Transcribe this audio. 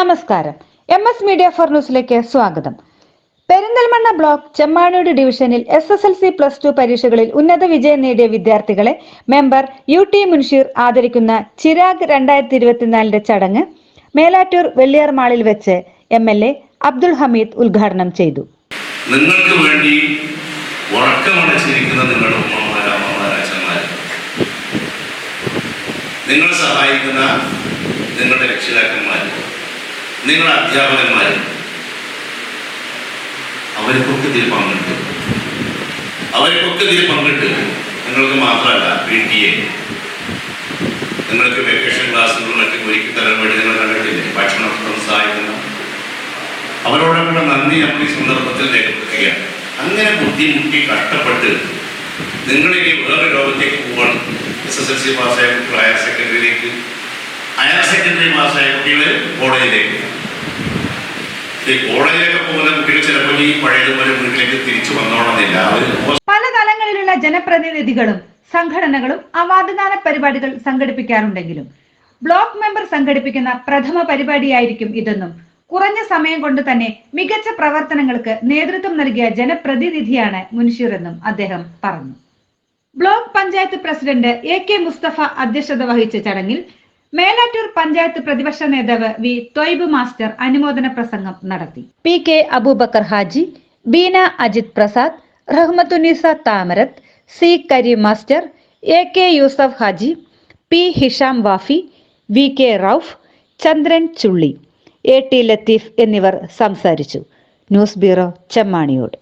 നമസ്കാരം. M S media for ന്യൂസിലേക്ക് സ്വാഗതം. പെരിന്തൽമണ്ണ ബ്ലോക്ക് ചെമ്മാനൂട് ഡിവിഷനിൽ S S L C plus two പരീക്ഷകളിൽ ഉന്നത വിജയം നേടിയ വിദ്യാർത്ഥികളെ മെമ്പർ യു ടി മുൻഷീർ ആദരിക്കുന്ന ചിരാഗ് രണ്ടായിരത്തി ഇരുപത്തിനാലിന്റെ ചടങ്ങ് മേലാറ്റൂർ വെള്ളിയാർ മാളിൽ വെച്ച് M L A Abdul Hameed ഉദ്ഘാടനം ചെയ്തു. നിങ്ങൾക്ക് വേണ്ടി നിങ്ങളുടെ നിങ്ങളെ സഹായിക്കുന്ന നിങ്ങളുടെ രക്ഷിതാക്കന്മാർ നിങ്ങളുടെ അധ്യാപകന്മാർ അവർക്കൊക്കെ ഇതിൽ പങ്കിട്ട്. അവർക്കൊക്കെ ഇതിൽ പങ്കിട്ട് നിങ്ങൾക്ക് മാത്രമല്ല പി ടി എ. നിങ്ങൾക്ക് വെക്കേഷൻ ക്ലാസ്സുകളിലൊക്കെ ഒരുക്കി തരാൻ വേണ്ടി നിങ്ങൾ കണ്ടിട്ടില്ലേ? ഭക്ഷണം സഹായിക്കുന്ന അവരോടൊക്കെ നന്ദി നമ്മൾ ഈ സന്ദർഭത്തിൽ രേഖപ്പെടുത്തുകയാണ്. അങ്ങനെ ബുദ്ധിമുട്ടി കഷ്ടപ്പെട്ട് നിങ്ങളിനി വേറെ ലോകത്തേക്ക് പോവാണ്. എസ് എസ് എൽ സി പാസ്സായ ഹയർ സെക്കൻഡറിയിലേക്ക് ഹയർ സെക്കൻഡറി പാസ്സായ കുട്ടികൾ കോളേജിലേക്ക് ഈ തിരിച്ചു പല തലങ്ങളിലുള്ള ജനപ്രതിനിധികളും സംഘടനകളും അവാർഡ്ദാന പരിപാടികൾ സംഘടിപ്പിക്കാറുണ്ടെങ്കിലും ബ്ലോക്ക് മെമ്പർ സംഘടിപ്പിക്കുന്ന പ്രഥമ പരിപാടിയായിരിക്കും ഇതെന്നും കുറഞ്ഞ സമയം കൊണ്ട് തന്നെ മികച്ച പ്രവർത്തനങ്ങൾക്ക് നേതൃത്വം നൽകിയ ജനപ്രതിനിധിയാണ് മുൻഷീർ എന്നും അദ്ദേഹം പറഞ്ഞു. Block panchayat president A K Musthafa അധ്യക്ഷത വഹിച്ച ചടങ്ങിൽ മേലാറ്റൂർ പഞ്ചായത്ത് പ്രതിപക്ഷ നേതാവ് വി തൊയ്ബ് മാസ്റ്റർ അനുമോദന പ്രസംഗം നടത്തി. P K Abubakar Haji Beena Ajith Prasad Rahmathunnisa Thamarath C Kareem master A K Yusuf Haji P Hisham Wafi V K Rauf Chandran Chulli A T Latheef എന്നിവർ സംസാരിച്ചു. News bureau Chemmaniyode.